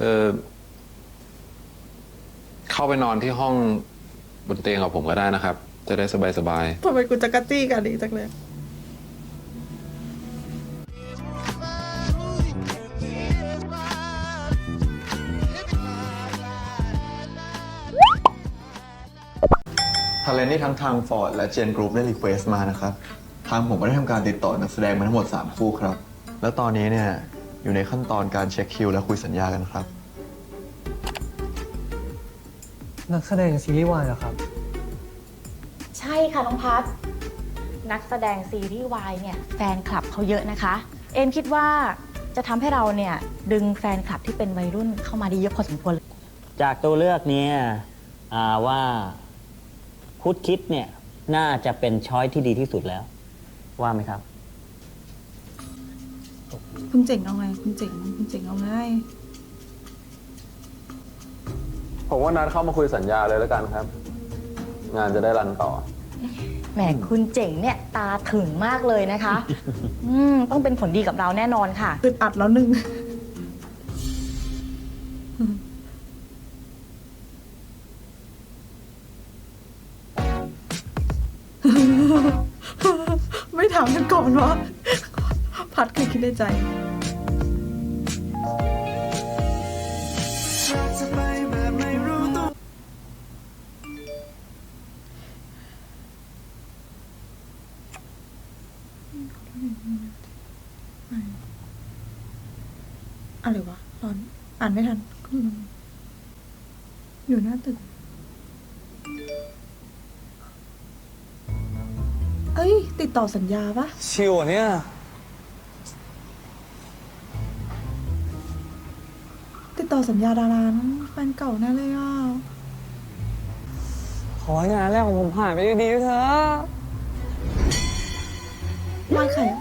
เออเข้าไปนอนที่ห้องบนเตียงกับผมก็ได้นะครับ จะได้สบายสบายทำไมกูจะกระจี้กันอีกจังเลย ทาเลนที่ทั้งทาง Ford และ Gen Group ได้รีเควสมานะครับ ทางผมก็ได้ทำการติดต่อนักแสดงมาทั้งหมด 3 คู่ครับ แล้วตอนนี้เนี่ย อยู่ในขั้นตอนการเช็คคิวและคุยสัญญากันครับ นักแสดงซีรีส์วายเหรอครับ ใช่ค่ะน้องพัฒนักแสดงซีรีส์วายเนี่ยแฟนคลับเขาเยอะนะคะ เอมคิดว่าจะทำให้เราเนี่ยดึงแฟนคลับที่เป็นวัยรุ่นเข้ามาได้เยอะพอสมควรเลยจากตัวเลือกเนี่ยอ่าว่าคุดคิดเนี่ยน่าจะเป็นช้อยที่ดีที่สุดแล้ว ว่าไหมครับ คุณเจ๋งเอาไง คุณเจ๋งคุณเจ๋งเอาไง ผมว่านัดเข้ามาคุยสัญญาเลยแล้วกันครับ งานจะได้รันต่อ แหมคุณเจ๋งเนี่ยตาถึงมากเลยนะคะ อืมต้องเป็นผลดีกับเราแน่นอนค่ะ อึดอัดแล้วหนึ่ง พัดคือคิดในใจอะไรวะร้อน อ่านไม่ทันอืมอยู่หน้าตึก เอ้ย ติดต่อสัญญาปะชิวอะเนี่ย ติดต่อสัญญาดารานั้นแฟนเก่าแน่เลยอะ ขอให้งานแรกของผมผ่านไปดีๆเถอะไล่ใครอะ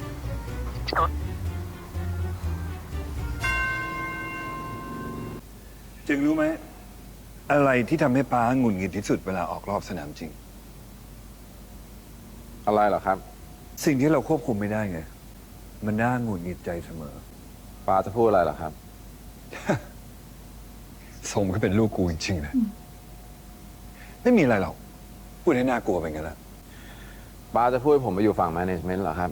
จึงรู้ไหม อะไรที่ทำให้ป้าหงุดหงิดที่สุดเวลาออกรอบสนามจริง อะไรเหรอครับสิ่งที่เราควบคุมไม่ได้ไง มันน่าหงุดหงิดใจเสมอ ป้าจะพูดอะไรเหรอครับ สมก็เป็นลูกกูจริงๆนะ ไม่มีอะไรหรอก พูดให้น่ากลัวไปงั้นแหละป้าจะพูดให้ผมไปอยู่ฝั่งแมネจเมนต์เหรอครับ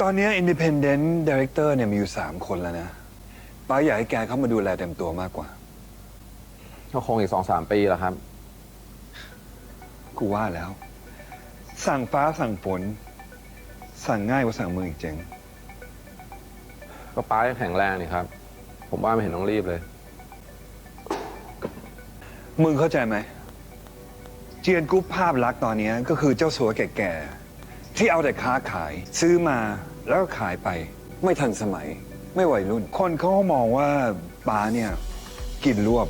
ตอนนี้ Independent Director เนี่ยมีอยู่สามคนแล้วนะ ป้าอยากให้แกเข้ามาดูแลเต็มตัวมากกว่า ก็คงอีกสองสามปีแหละครับ กูว่าแล้ว สั่งฟ้าสั่งฝน สั่งง่ายกว่าสั่งมืออีกเจ๋ง ก็ป้ายังแข็งแรงนี่ครับ ผมว่าไม่เห็นต้องรีบเลย มึงเข้าใจไหม เจียนกรุ๊ปภาพลักษณ์ตอนนี้ก็คือเจ้าสัวแก่ๆ ที่เอาแต่ค้าขายซื้อมาแล้วก็ขายไป ไม่ทันสมัย ไม่วัยรุ่น คนเขาก็มองว่าป้าเนี่ย กินรวบ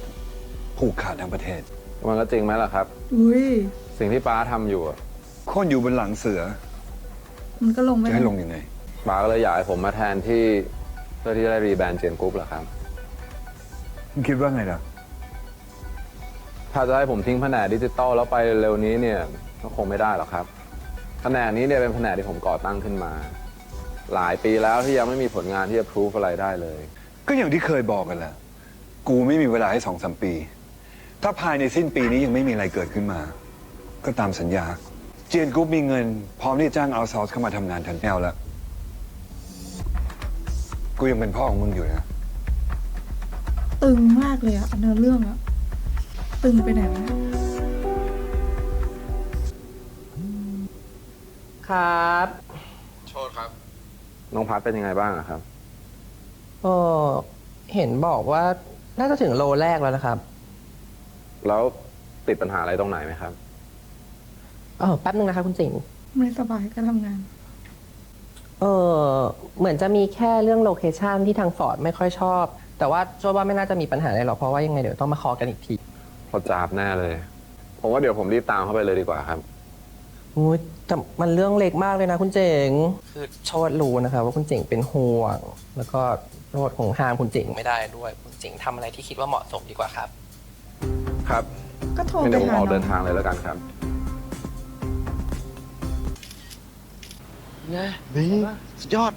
ผูกขาดทั้งประเทศ มันก็จริงไหมล่ะครับ อุ้ยสิ่งที่ป้าทำอยู่อะคนอยู่บนหลังเสือ มันก็ลงไม่จะได้ให้ลงยังไง ป้าก็เลยอยากให้ผมมาแทนที่เพื่อที่จะได้รีแบรนด์เจนกรุ๊ปเหรอครับมึงคิดว่าไงล่ะ ถ้าจะให้ผมทิ้งแผนกดิจิตอลแล้วไปเร็วนี้เนี่ยก็คงไม่ได้หรอกครับแผนกนี้เนี่ยเป็นแผนกที่ผมก่อตั้งขึ้นมา หลายปีแล้วที่ยังไม่มีผลงานที่จะพิสูจอะไรได้เลย ก็อย่างที่เคยบอกกันแหละ กูไม่มีเวลาให้สองสามปี ถ้าภายในสิ้นปีนี้ยังไม่มีอะไรเกิดขึ้นมา ก็ตามสัญญา เจียนกรุ๊ปมีเงิน พร้อมที่จะจ้างเอาซอสเข้ามาทำงานแทนแอลแล้ว กูยังเป็นพ่อของมึงอยู่นะ ตึงมากเลยอะเนื้อเรื่องอะตึงไปไหนวะเนี่ยครับโทษครับ น้องพัดเป็นยังไงบ้างอะครับ เออเห็นบอกว่าน่าจะถึงโลแรกแล้วนะครับ แล้วติดปัญหาอะไรตรงไหนไหมครับ เออแป๊บนึงนะคะคุณสิงห์ไม่สบายก็ทำงาน เออเหมือนจะมีแค่เรื่องโลเคชันที่ทางฟอร์ดไม่ค่อยชอบ แต่ว่าโจว่าไม่น่าจะมีปัญหาอะไรหรอกเพราะว่ายังไงเดี๋ยวต้องมาคอกันอีกทีพอจาบแน่เลย ผมว่าเดี๋ยวผมรีบตามเข้าไปเลยดีกว่าครับอุ้ยแต่มันเรื่องเล็กมากเลยนะคุณเจ๋งคือโชดรู้นะคะว่าคุณเจ๋งเป็นห่วง แล้วก็โชดคงห้ามคุณเจ๋งไม่ได้ด้วย คุณเจ๋งทำอะไรที่คิดว่าเหมาะสมดีกว่าครับ ครับก็โทรงั้นไปเดี๋ยวผมหาออกน้เดิองนทางเลยแล้วกันครับ นี่สุดยอด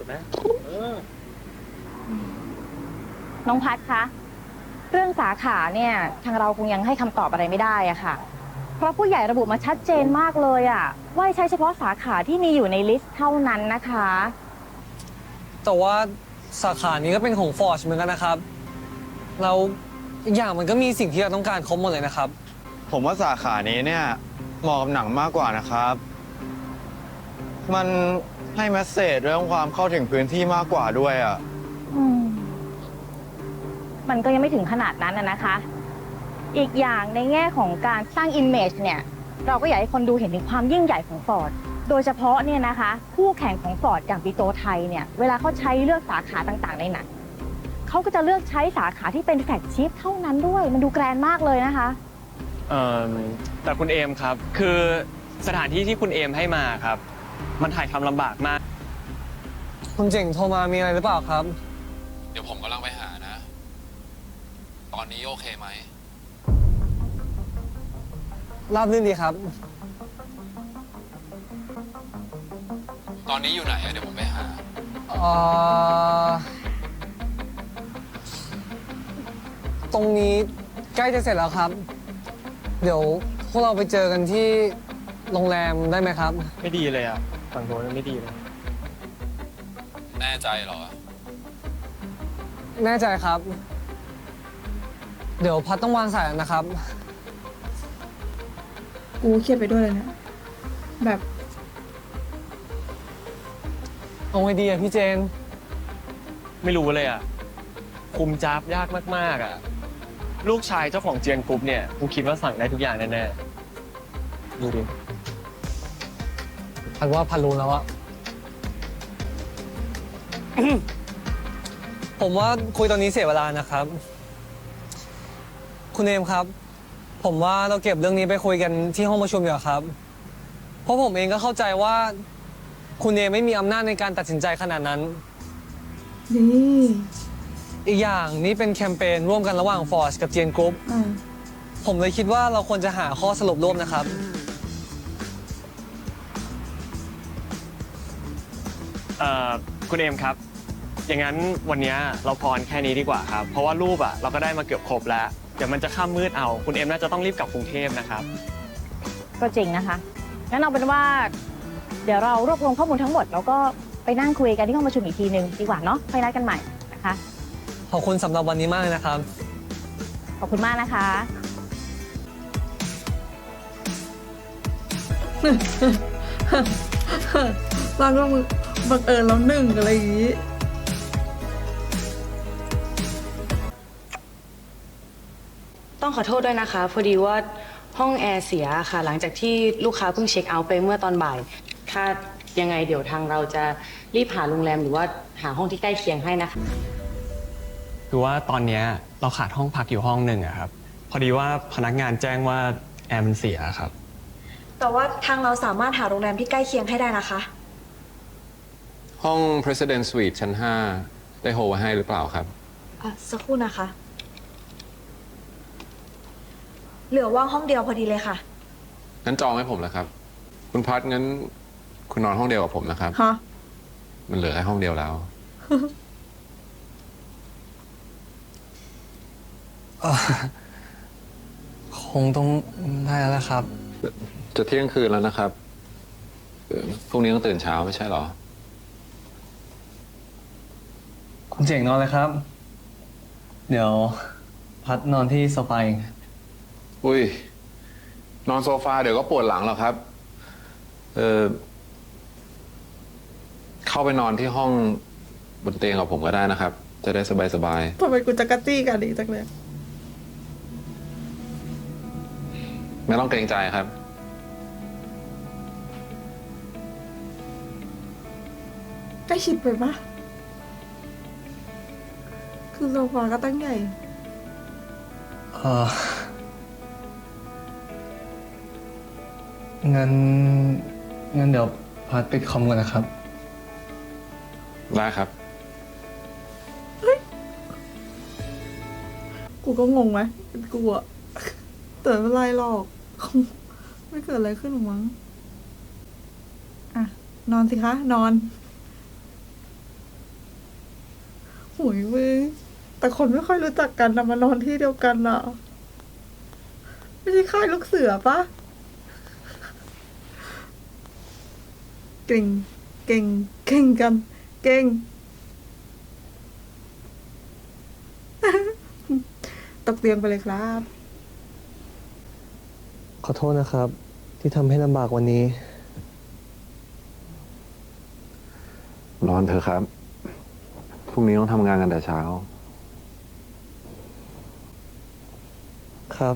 น้องพัดคะ เรื่องสาขาเนี่ยทางเราคงยังให้คำตอบอะไรไม่ได้อะค่ะ เพราะผู้ใหญ่ระบุมาชัดเจนมากเลยอะว่าให้ใช้เฉพาะสาขาที่มีอยู่ในลิสต์เท่านั้นนะคะ แต่ว่าสาขานี้ก็เป็นของฟอร์ชเหมือนกันนะครับ เราอีกอย่างมันก็มีสิ่งที่เราต้องการครบหมดเลยนะครับ ผมว่าสาขานี้เนี่ยเหมาะกับหนังมากกว่านะครับ มัน ให้แมสเซจเรื่องความเข้าถึงพื้นที่มากกว่าด้วยอะ อืมมันก็ยังไม่ถึงขนาดนั้นนะนะคะ อีกอย่างในแง่ของการสร้าง image เนี่ย เราก็อยากให้คนดูเห็นถึงความยิ่งใหญ่ของฟอร์ด โดยเฉพาะเนี่ยนะคะ คู่แข่งของฟอร์ดอย่างปิโตไทยเนี่ย เวลาเขาใช้เลือกสาขาต่างๆ ในหนังเขาก็จะเลือกใช้สาขาที่เป็นแฟลกชิพเท่านั้นด้วย มันดูแกรนด์มากเลยนะคะ เอ่อแต่คุณเอมครับ คือสถานที่ที่คุณเอมให้มาครับ มันถ่ายทำลำบากมาก คุณเจ๋งโทรมามีอะไรหรือเปล่าครับ เดี๋ยวผมกำลังไปหานะ ตอนนี้โอเคไหม ราบรื่นดีครับ ตอนนี้อยู่ไหนอะเดี๋ยวผมไปหา เอ่อ ตรงนี้ใกล้จะเสร็จแล้วครับ เดี๋ยวพวกเราไปเจอกันที่โรงแรมได้ไหมครับ ไม่ดีเลยอะ ฝั่งโน้นไม่ดีเลยแน่ใจเหรอ แน่ใจครับ เดี๋ยวพัดต้องวางสายแล้วนะครับ กูเครียดไปด้วยเลยเนี่ยแบบ เอาไงดีอะพี่เจน ไม่รู้เลยอะ คุมจับยากมากๆอะ ลูกชายเจ้าของเจียนกรุ๊ปเนี่ยคงคิดว่าสั่งได้ทุกอย่างแน่ๆ ดูดิ พัดว่าพัดรู้แล้วอะ ผมว่าคุยตอนนี้เสียเวลานะครับ คุณเอมครับ ผมว่าเราเก็บเรื่องนี้ไปคุยกันที่ห้องประชุมดีกว่าครับ เพราะผมเองก็เข้าใจว่า คุณเอมไม่มีอำนาจในการตัดสินใจขนาดนั้น นี่อีกอย่างนี้เป็นแคมเปญร่วมกันระหว่างฟอร์ e กับเจียนกรุ๊ป อ่า ผมเลยคิดว่าเราควรจะหาข้อสรุปร่วมนะครับ เอ่อคุณเอมครับ อย่างนั้นวันนี้เราพรแค่นี้ดีกว่าครับ เพราะว่ารูปอะเราก็ได้มาเกือบครบแล้ว เดี๋ยวมันจะข้ามมืดเอา คุณเอมน่าจะต้องรีบกลับกรุงเทพนะครับ ก็จริงนะคะ งั้นเอาเป็นว่า เดี๋ยวเรารวบรวมข้อมูลทั้งหมด แล้วก็ไปนั่งคุยกันที่ห้องประชุมอีกทีหนึ่งดีกว่าเนาะไปนัดกันใหม่นะคะ ขอบคุณสำหรับวันนี้มากเลยนะครับ ขอบคุณมากนะคะบางก็มึง บังเอิญแล้วหนึ่งอะไรอย่างงี้ ต้องขอโทษด้วยนะคะ พอดีว่าห้องแอร์เสียค่ะ หลังจากที่ลูกค้าเพิ่งเช็คเอาท์ไปเมื่อตอนบ่าย ถ้ายังไงเดี๋ยวทางเราจะรีบหาโรงแรมหรือว่าหาห้องที่ใกล้เคียงให้นะคะ คือว่าตอนเนี้ยเราขาดห้องพักอยู่ห้องหนึ่งอะครับ พอดีว่าพนักงานแจ้งว่าแอร์มันเสียครับ แต่ว่าทางเราสามารถหาโรงแรมที่ใกล้เคียงให้ได้นะคะ ห้อง President Suite ชั้น 5 ได้โฮไว้ให้หรือเปล่าครับ อะสักครู่นะคะ เหลือว่างห้องเดียวพอดีเลยค่ะ งั้นจองให้ผมแล้วครับ คุณพัดงั้นคุณนอนห้องเดียวกับผมนะครับ ฮะ มันเหลือแค่ห้องเดียวแล้ว คงต้องได้แล้วละครับ จะเที่ยงคืนแล้วนะครับเออพรุ่งนี้ต้องตื่นเช้าไม่ใช่เหรอ คุณเจ๋งนอนเลยครับ เดี๋ยว พัดนอนที่โซฟาเองอุ้ย นอนโซฟาเดี๋ยวก็ปวดหลังหรอกครับ เออเข้าไปนอนที่ห้องบนเตียงกับผมก็ได้นะครับ จะได้สบายสบายทำไมกูจะกระจี้กันอีกจังเลยๆไม่ต้องเกรงใจครับ ใกล้ชิดไปปะ คือโซฟาก็ตั้งใหญ่ เอองั้นงั้นเดี๋ยวพัดปิดคอมก่อนนะครับ ได้ครับ กูก็งงไหมเป็นกูอะแต่ไม่เป็นไรหรอกคงไม่เกิดอะไรขึ้นหรอกมั้งอะ นอนสิคะ นอนหุยมึง แต่คนไม่ค่อยรู้จักกันนะมานอนที่เดียวกันอะ ไม่ใช่ค่ายลูกเสือปะเก่ง เก่ง เก่งกัน เก่ง ตกเตียงไปเลยครับ ขอโทษนะครับ ที่ทำให้ลำบากวันนี้ นอนเถอะครับ พรุ่งนี้ต้องทำงานกันแต่เช้า ครับ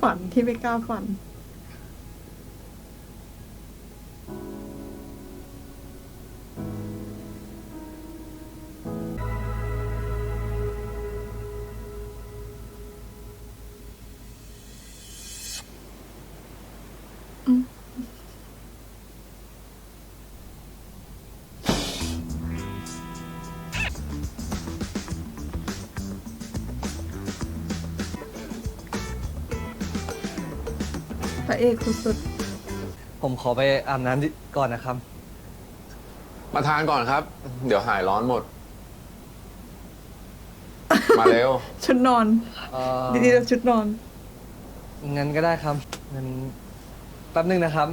ฝันที่ไม่กล้าฝัน ระเอกสุดผมขอไปอาบน้ำดิก่อนนะครับ มาทานก่อนครับ เดี๋ยวหายร้อนหมด มาเร็ว ๆ ชุดนอน เอ่อดีๆแล้วชุดนอน งั้นก็ได้ครับงั้นแป๊บนึงนะครับ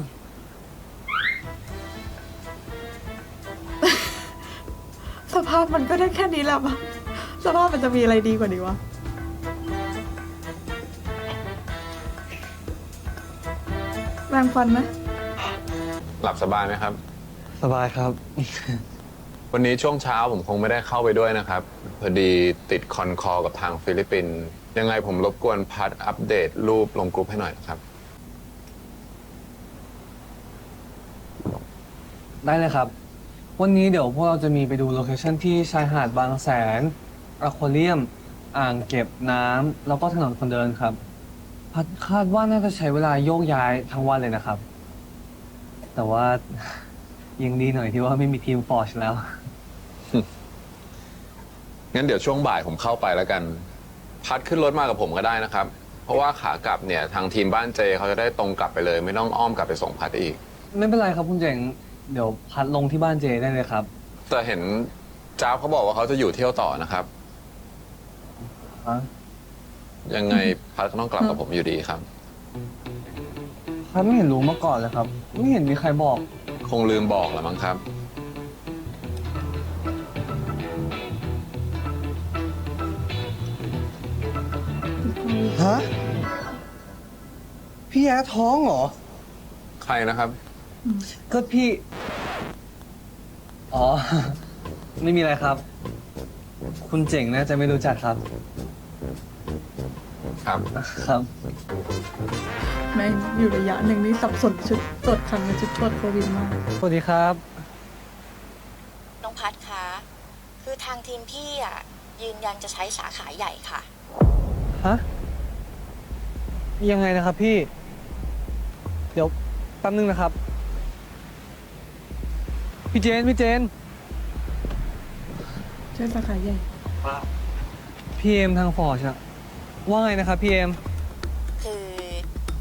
สภาพมันก็ได้แค่นี้แหละปะสภาพมันจะมีอะไรดีกว่านี้วะ แรงฟันไหมหลับสบายไหมครับ สบายครับ วันนี้ช่วงเช้าผมคงไม่ได้เข้าไปด้วยนะครับ พอดีติดคอนคอกับทางฟิลิปปินส์ยังไงผมรบกวนพัดอัปเดตรูปลงกรุ๊ปให้หน่อยนะครับ ได้เลยครับ วันนี้เดี๋ยวพวกเราจะมีไปดูโลเคชั่นที่ชายหาดบางแสนอะควาเรียม อ่างเก็บน้ำแล้วก็ถนนคนเดินครับ พัดคาดว่าน่าจะใช้เวลาโยกย้ายทั้งวันเลยนะครับ แต่ว่า ยังดีหน่อยที่ว่าไม่มีทีมฟอร์ชแล้ว งั้นเดี๋ยวช่วงบ่ายผมเข้าไปแล้วกัน พัดขึ้นรถมากับผมก็ได้นะครับ เพราะว่าขากลับเนี่ยทางทีมบ้านเจเขาจะได้ตรงกลับไปเลย ไม่ต้องอ้อมกลับไปส่งพัดอีก ไม่เป็นไรครับคุณเจ๋งเดี๋ยวพัดลงที่บ้านเจได้เลยครับ แต่เห็นจ้าบเขาบอกว่าเขาจะอยู่เที่ยวต่อนะครับ ฮะ ยังไงพัดก็ต้องกลับกับผมอยู่ดีครับ พัดไม่เห็นรู้มาก่อนเลยครับ ไม่เห็นมีใครบอก คงลืมบอกแล้วมั้งครับ ฮะ พี่แย้ท้องเหรอ ใครนะครับ ก็พี่ อ๋อ ไม่มีอะไรครับ คุณเจ๋งน่าจะไม่รู้จักครับ ครับ ครับ แม่งอยู่ระยะหนึ่งนี่สับสนชุดตรวจคันกับชุดตรวจโควิดมาก สวัสดีครับ น้องพัดคะคือทางทีมพี่อะ ยืนยันจะใช้สาขาใหญ่ค่ะ ฮะ ยังไงนะครับพี่ เดี๋ยวแป๊บนึงนะครับ พี่เจน พี่เจน ใช่สาขาใหญ่พี่เอ็มทางฟอร์ชอะ ว่าไงนะครับพี่เอ็มคือ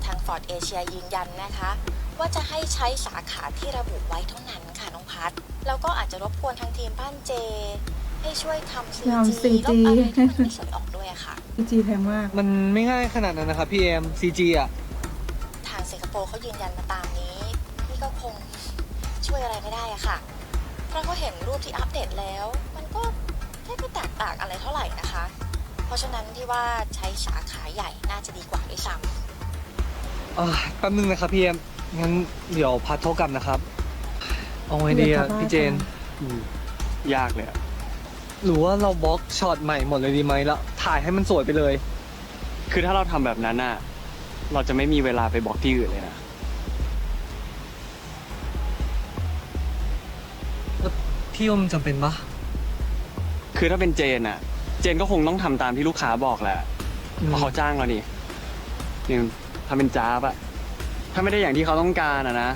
ทางฟอร์ดเอเชียยืนยันนะคะ ว่าจะให้ใช้สาขาที่ระบุไว้เท่านั้นค่ะน้องพัดแล้วก็อาจจะรบกวนทางทีมบ้านเจ ให้ช่วยทำทำ CG CG ลบอะไรที่มันไม่สวยออกด้วยอะค่ะ พีจีแพงมาก มันไม่ง่ายขนาดนั้นนะครับพี่เอ็ม CG อะทางสิงคโปร์เขายืนยันมาตามนี้พี่ก็คงช่วยอะไรไม่ได้อะค่ะ เพราะเขาเห็นรูปที่อัปเดตแล้ว มันก็แทบไม่แตกต่างอะไรเท่าไหร่นะคะเพ ราะฉะนั้นที่ว่าใช้สาขาใหญ่น่าจะดีกว่าด้วยซ้ำอ่าแป๊บนึงนะครับพี่เอ็มงั้นเดี๋ยวพัดโทรกลับนะครับ เอาไงดีอะเดี๋ยวจะว่าพี่เจน อืมยากเลยอะหรือว่าเราบล็อกช็อตใหม่หมดเลยดีไหมแล้วถ่ายให้มันสวยไปเลย คือถ้าเราทำแบบนั้นน่ะเราจะไม่มีเวลาไปบอกที่อื่นเลยนะ พี่ว่ามันจำเป็นปะคือถ้าเป็นเจนอะ เจนก็คงต้องทำตามที่ลูกค้าบอกแหละเพราะเขาจ้างเรานี่นี่ถ้าเป็นจ้าบอะถ้าไม่ได้อย่างที่เขาต้องการอะนะ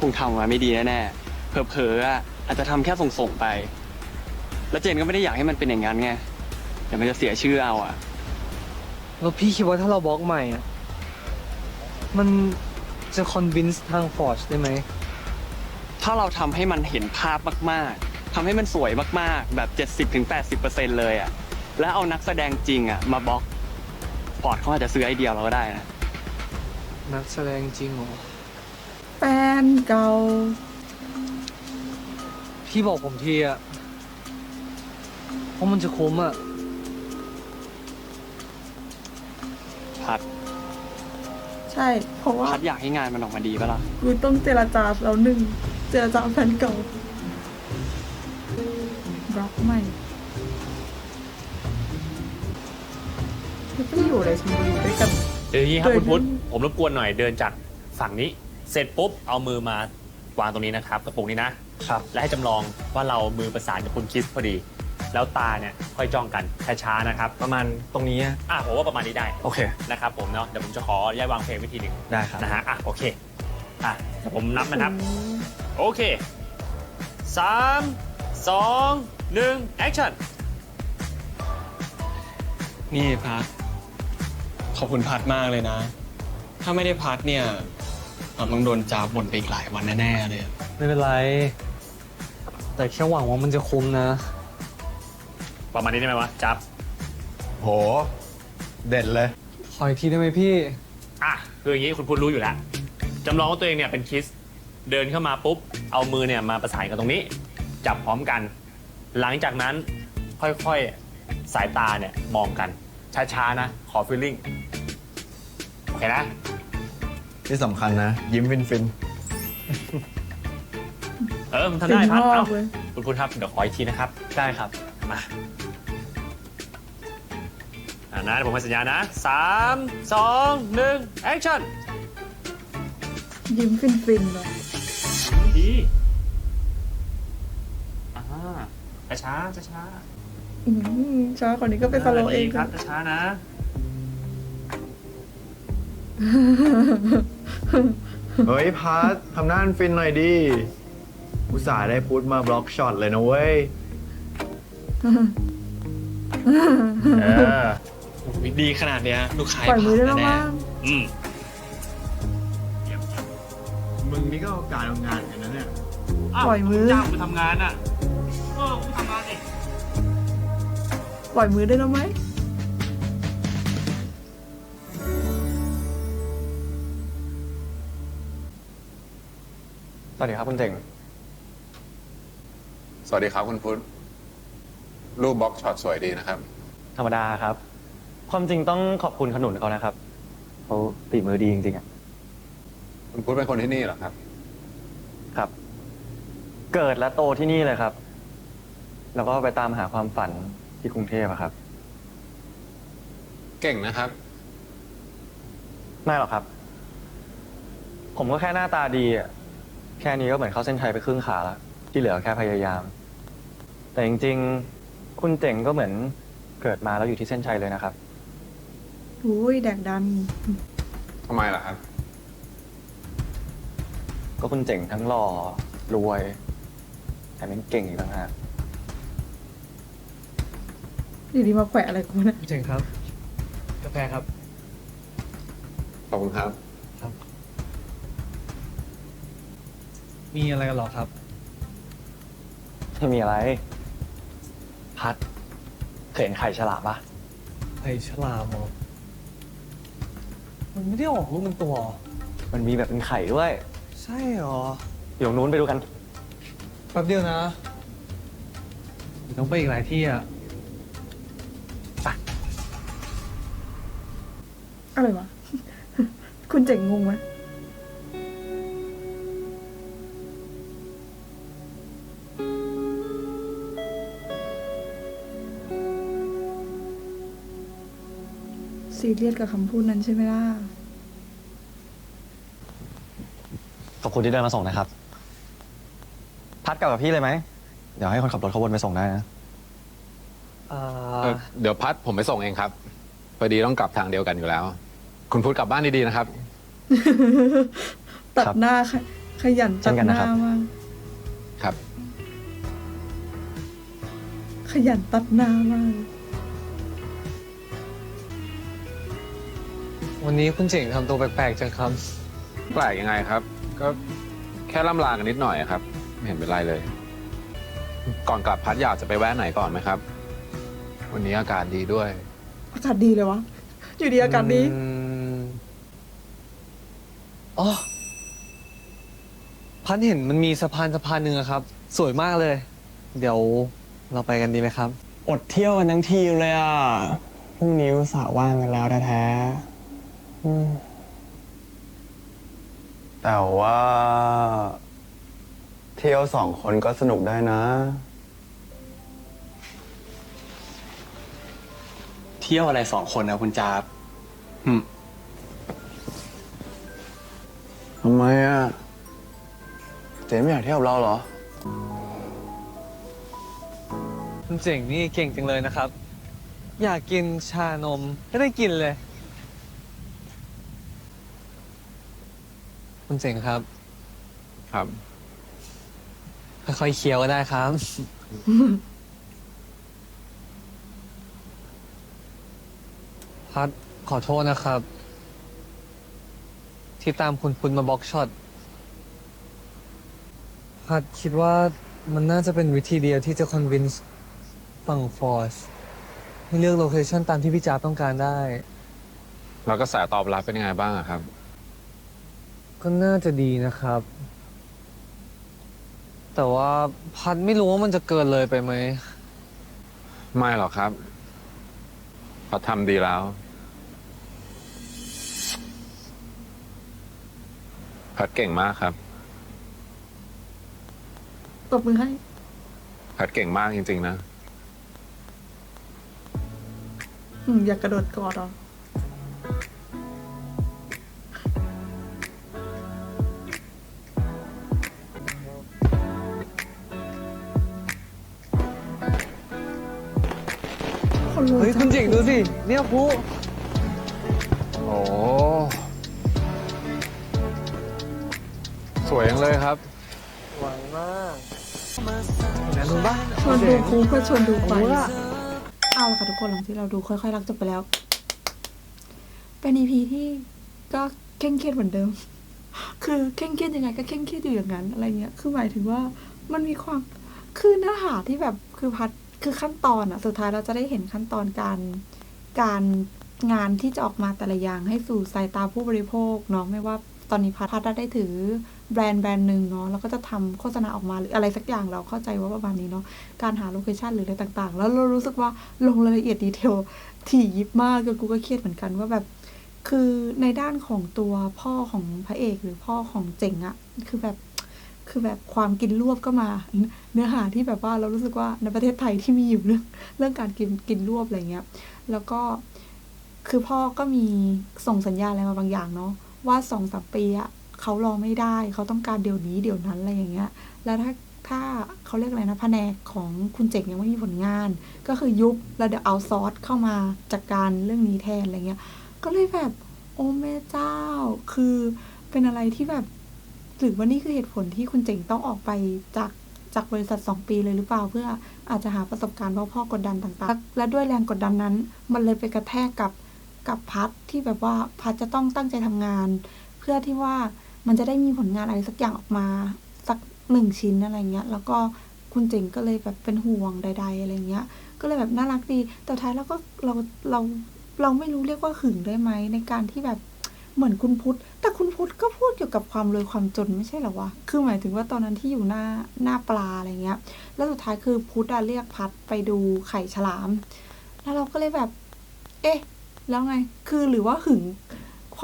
คงทำออกมาไม่ดีแน่ๆเผลอๆอะอาจจะทำแค่ส่งๆไป แล้วเจนก็ไม่ได้อยากให้มันเป็นอย่างนั้นไงเดี๋ยวมันจะเสียชื่อเอาอะ แล้วพี่คิดว่าถ้าเราบล็อกใหม่อะมันจะคอนวินส์ทางฟอร์ชได้ไหม ถ้าเราทำให้มันเห็นภาพมากๆ ทำให้มันสวยมากๆ แบบ 70-80%เลยอะแล้วเอานักแสดงจริงอะมาบล็อกพอร์ตเขาอาจจะซื้อไอเดียเราก็ได้นะ นักแสดงจริงเหรอแฟนเก่าพี่บอกผมทีอะเพราะมันจะคุ้มอะพัด ใช่ เพราะว่าพัดอยากให้งานมันออกมาดีปะล่ะ กูต้องเจรจาแล้วหนึ่ง เจรจาแฟนเก่า บล็อกใหม่ไม่ต้องอยู่เลยชมบุรีด้วยกัน เดี๋ยวอย่างนี้ครับเดินคุณพุทธผมรบกวนหน่อยเดินจากฝั่งนี้ เสร็จปุ๊บเอามือมาวางตรงนี้นะครับกระปุกนี้นะครับ และให้จำลองว่าเรามือประสานกับคุณคิสพอดี แล้วตาเนี่ยค่อยจ้องกันช้าๆนะครับประมาณตรงนี้อะผมว่าประมาณนี้ได้โอเค นะครับผมเนาะเดี๋ยวผมจะขอแยกวางเพลงวิธีหนึ่งได้ครับ นะฮะอะโอเคอะเดี๋ยวผมนับนะครับ โอเคสามสองหนึ่งแอคชั่นนี่พัดขอบคุณพัดมากเลยนะ ถ้าไม่ได้พัดเนี่ยเราต้องโดนจ้าบ่นไปอีกหลายวันแน่ๆเลย ไม่เป็นไร แต่แค่หวังว่ามันจะคุ้มนะ ประมาณนี้ได้ไหมวะจับโห เด่นเลย ขออีกทีได้ไหมพี่ อะคืออย่างนี้คุณพูดรู้อยู่แล้วจำลองว่าตัวเองเนี่ยเป็นคิส เดินเข้ามาปุ๊บ เอามือเนี่ยมาประสานกันตรงนี้ จับพร้อมกัน หลังจากนั้นค่อยๆ สายตาเนี่ยมองกัน ช้าๆ นะ ขอฟีลลิ่ง โอเคนะ ที่สำคัญนะ ยิ้มฟินฟินเออมันทำได้ฟินพัดมากเอ้าเว้ยคุณพูดครับ เดี๋ยวขออีกทีนะครับ ได้ครับ มาอ่านะเดี๋ยวผมให้สัญญาณนะสามสองหนึ่งแอคชั่น ยิ้มฟินฟินๆเลยดีอ่าช้าช้าช้าอืมช้าคนนี้ก็เป็นสโลว์เองครับช้าๆนะๆเฮ้ยพัททำหน้าฟินหน่อยดิอุตส่าห์ได้พุทธมาบล็อกช็อตเลยนะเว้ยเออดีขนาดเนี้ยลูกค้าปล่อยมือได้แล้วแน่มั้งอืมมึงนี่ก็เอาการเอางานกันนะเนี่ยปล่อยมือจ้างไปทำงานอะ ปล่อยมือได้แล้วไหมสวัสดีครับคุณเจ๋งสวัสดีครับคุณพุทธรูปบล็อกช็อตสวยดีนะครับ ธรรมดาครับ ความจริงต้องขอบคุณขนุนเขานะครับเขาติมือดีจริงๆอะคุณพุทธเป็นคนที่นี่เหรอครับ ครับ เกิดและโตที่นี่เลยครับ แล้วก็ไปตามหาความฝัน ที่กรุงเทพอะครับ เก่งนะครับ ไม่หรอกครับ ผมก็แค่หน้าตาดีอะแค่นี้ก็เหมือนเข้าเส้นชัยไปครึ่งขาแล้ว ที่เหลือแค่พยายาม แต่จริงๆ คุณเจ๋งก็เหมือนเกิดมาแล้วอยู่ที่เส้นชัยเลยนะครับ อุ้ยแดกดันทำไมล่ะครับ ก็คุณเจ๋งทั้งหล่อรวยแถมยังเก่งอีกต่างหาก อยู่ดีมาแขวะอะไรกูเนี่ยเจ๋งครับ กาแฟครับ ขอบคุณครับมีอะไรกันหรอครับไม่มีอะไร พัดเคยเห็นไข่ฉลามปะไข่ฉลามเหรอมันไม่ได้ออกลูกเป็นตัวเหรอมันมีแบบเป็นไข่ด้วย ใช่เหรออยู่ตรงนู้นไปดูกัน แป๊บเดียวนะเดี๋ยวต้องไปอีกหลายที่อะ อะไรวะ คุณเจ๋งงงไหมซีเรียสกับคำพูดนั้นใช่ไหมล่ะ ขอบคุณที่เดินมาส่งนะครับ พัดกลับกับพี่เลยไหม เดี๋ยวให้คนขับรถเขาวนไปส่งได้นะอ่าเอ่อเดี๋ยวพัดผมไปส่งเองครับพอดีต้องกลับทางเดียวกันอยู่แล้ว คุณพุทธกลับบ้านดีๆนะครับ ตัดครับหน้าขขยันเช่ตัดนกันหนะครัน้าบมากครับ ขยันตัดหน้ามากวันนี้คุณเจ๋งทำตัวแปลกๆจังครับ แปลกยังไงครับ ก็แค่ล่ำลากันนิดหน่อยอะครับ ไม่เห็นเป็นไรเลย ก่อนกลับพัทอยากจะไปแวะไหนก่อนไหมครับ วันนี้อากาศดีด้วย อากาศดีเลยวะ อยู่ดีอากาศดี อืม อ๋อพันเห็นมันมีสะพานสะพานหนึ่งอะครับ สวยมากเลย เดี๋ยวเราไปกันดีไหมครับ อดเที่ยวกันทั้งทีมเลยอะพรุ่งนี้อุตส่าห์ว่างกันแล้วแท้ๆอืมแต่ว่า เที่ยวสองคนก็สนุกได้นะ เที่ยวอะไรสองคนนะคุณจาบหึ ทำไมอะเจ๊ไม่อยากเที่ยวกับเราเหรอ คุณเจ๋งนี่เก่งจังเลยนะครับ อยากกินชานมก็ได้กินเลย คุณเจ๋งครับ ครับ ค่อยๆเคี้ยวก็ได้ครับ พัดขอโทษนะครับ ที่ตามคุณคุณมาบล็อกช็อตพัดคิดว่ามันน่าจะเป็นวิธีเดียวที่จะคอนวินส์ฝั่งฟอร์สให้เลือกโลเคชันตามที่พี่จ๊าบต้องการได้ แล้วก็แสตอบรับเป็นยังไงบ้างอะครับ ก็น่าจะดีนะครับ แต่ว่าพัดไม่รู้ว่ามันจะเกินเลยไปไหม ไม่หรอกครับเขาทำดีแล้ว พัดเก่งมากครับ ตบมือให้ พัดเก่งมากจริง ๆ นะ อืมอยากกระโดดกอดเหรอคนรู้เฮ้ย คุณเจ๋งดูสิ เนี่ยพูโอ้ วยยังเลยครับหวังมากนะดูบ้าชวนดูคูเพื่อชวนดูไปเอาละค่ะทุกคนหลังที่เราดูค่อยๆรักจบไปแล้ว เป็นอีพีที่ก็เคร่งเครียดเหมือนเดิม คือเคร่งเครียดยังไงก็เคร่งเครียดอยู่อย่างนั้นอะไรเงี้ย คือหมายถึงว่ามันมีความคือเนื้อหาที่แบบคือพัดคือขั้นตอนอะสุดท้ายเราจะได้เห็นขั้นตอนการการงานที่จะออกมาแต่ละอย่างให้สู่สายตาผู้บริโภคเนาะไม่ว่าตอนนี้พัดพัดได้ถือ แบรนด์แบรนด์หนึ่งเนาะแล้วก็จะทำโฆษณาออกมาหรืออะไรสักอย่างเราเข้าใจว่าประมาณนี้เนาะการหาโลเคชันหรืออะไรต่างๆ แล้วเรารู้สึกว่าลงรายละเอียดดีเทลถี่ยิบมากจนกูก็เครียดเหมือนกันว่าแบบ คือในด้านของตัวพ่อของพระเอกหรือพ่อของเจ๋งอะคือแบบคือแบบความกินรวบก็มา เนื้อหาที่แบบว่าเรารู้สึกว่าในประเทศไทยที่มีอยู่เรื่องเรื่องการกินกินรวบอะไรเงี้ย แล้วก็คือพ่อก็มีส่งสัญญาณอะไรมาบางอย่างเนาะว่าสองสามปีอะ เขารอไม่ได้ เขาต้องการเดี๋ยวนี้เดี๋ยวนั้นอะไรอย่างเงี้ย แล้วถ้าถ้าเขาเรียกอะไรนะแผนกของคุณเจ๋งยังไม่มีผลงาน ก็คือยุบแล้วเดี๋ยวเอาซอสเข้ามาจัดกการเรื่องนี้แทนอะไรเงี้ย ก็เลยแบบโอ้แม่เจ้า คือเป็นอะไรที่แบบหรือว่านี่คือเหตุผลที่คุณเจ๋งต้องออกไปจากจากบริษัทสองปีเลยหรือเปล่า เพื่ออาจจะหาประสบการณ์เพราะพ่อกดดันต่างๆ และด้วยแรงกดดันนั้น มันเลยไปกระแทกกับกับพัดที่แบบว่าพัดจะต้องตั้งใจทำงาน เพื่อที่ว่า มันจะได้มีผลงานอะไรสักอย่างออกมาสักหนึ่งชิ้นอะไรเงี้ย แล้วก็คุณเจ๋งก็เลยแบบเป็นห่วงใด ๆ อะไรเงี้ย ก็เลยแบบน่ารักดี แต่ท้ายแล้วก็เราเราเราไม่รู้เรียกว่าหึงได้ไหมในการที่แบบเหมือนคุณพุทธ แต่คุณพุทธก็พูดเกี่ยวกับความรวยความจนไม่ใช่เหรอวะ คือหมายถึงว่าตอนนั้นที่อยู่หน้าหน้าปลาอะไรเงี้ย แล้วสุดท้ายคือพุทธอะเรียกพัดไปดูไข่ฉลาม แล้วเราก็เลยแบบ เอ๊ะ แล้วไง คือหรือว่าหึง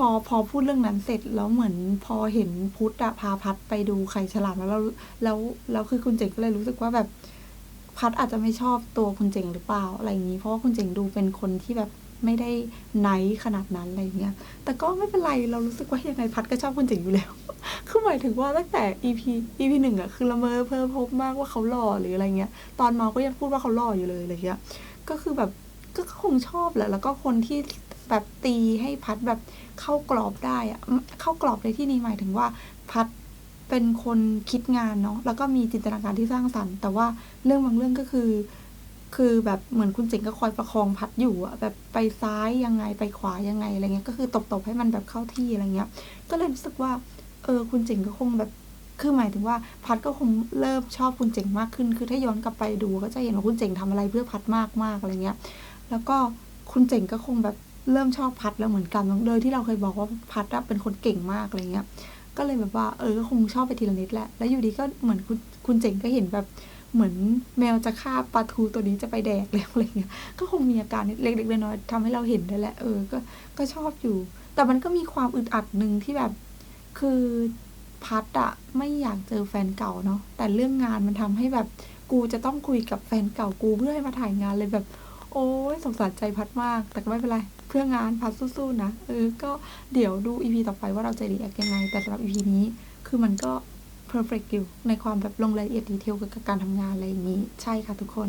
อพอพูดเรื่องนั้นเสร็จแล้วเหมือนพอเห็นพุทธอะพาพัดไปดูไข่ฉลามแล้วเราแล้วแล้วคือคุณเจ๋งก็เลยรู้สึกว่าแบบพัดอาจจะไม่ชอบตัวคุณเจ๋งหรือเปล่าอะไรอย่างนี้ เพราะว่าคุณเจ๋งดูเป็นคนที่แบบไม่ได้ไนท์ขนาดนั้นอะไรเงี้ย แต่ก็ไม่เป็นไรเรารู้สึกว่ายังไงพัดก็ชอบคุณเจ๋งอยู่แล้ว คือหมายถึงว่าตั้งแต่ EP EP หนึ่งอะคือละเมอเพ้อพบมากว่าเขาหล่อหรืออะไรเงี้ย ตอนมาก็ยังพูดว่าเขาหล่ออยู่เลยอะไรเงี้ย ก็คือแบบก็คงชอบแหละ แล้วก็คนที่ แบบตีให้พัดแบบเข้ากรอบได้อะเข้ากรอบในที่นี้หมายถึงว่าพัดเป็นคนคิดงานเนาะแล้วก็มีจินตนาการที่สร้างสรรค์ แต่ว่าเรื่องบางเรื่องก็คือ คือแบบเหมือนคุณเจ๋งก็คอยประคองพัดอยู่อะแบบไปซ้ายยังไงไปขวายังไงอะไรเงี้ยก็คือตบๆให้มันแบบเข้าที่อะไรเงี้ย ก็เลยรู้สึกว่าเออคุณเจ๋งก็คงแบบคือหมายถึงว่าพัดก็คงเริ่มชอบคุณเจ๋งมากขึ้น คือถ้าย้อนกลับไปดูก็จะเห็นว่าคุณเจ๋งทำอะไรเพื่อพัดมากมากอะไรเงี้ย แล้วก็คุณเจ๋งก็คงแบบ เริ่มชอบพัดแล้วเหมือนกันโดยที่เราเคยบอกว่าพัดเป็นคนเก่งมากอะไรเงี้ย ก็เลยแบบว่าเออก็คงชอบไปทีละนิดแหละ แล้วอยู่ดีก็เหมือนคุณคุณเจ๋งก็เห็นแบบเหมือนแมวจะฆ่าปลาทูตัวนี้จะไปแดกแล้วอะไรเงี้ย ก็คงมีอาการเล็กๆน้อยๆทำให้เราเห็นได้แหละ เออ ก็ ก็ชอบอยู่ แต่มันก็มีความอึดอัดหนึ่งที่แบบ คือพัดอะไม่อยากเจอแฟนเก่าเนาะ แต่เรื่องงานมันทำให้แบบกูจะต้องคุยกับแฟนเก่ากูเพื่อให้มาถ่ายงานเลยแบบ โอ้ยสงสารใจพัดมาก แต่ก็ไม่เป็นไร เพื่องานพัดสู้ๆนะเออก็เดี๋ยวดูอีพีต่อไปว่าเราจะรีแอคยังไง แต่สำหรับอีพีนี้คือมันก็เพอร์เฟกต์อยู่ในความแบบลงรายละเอียดดีเทลเกี่ยวกับการทำงานอะไรอย่างนี้ ใช่ค่ะทุกคน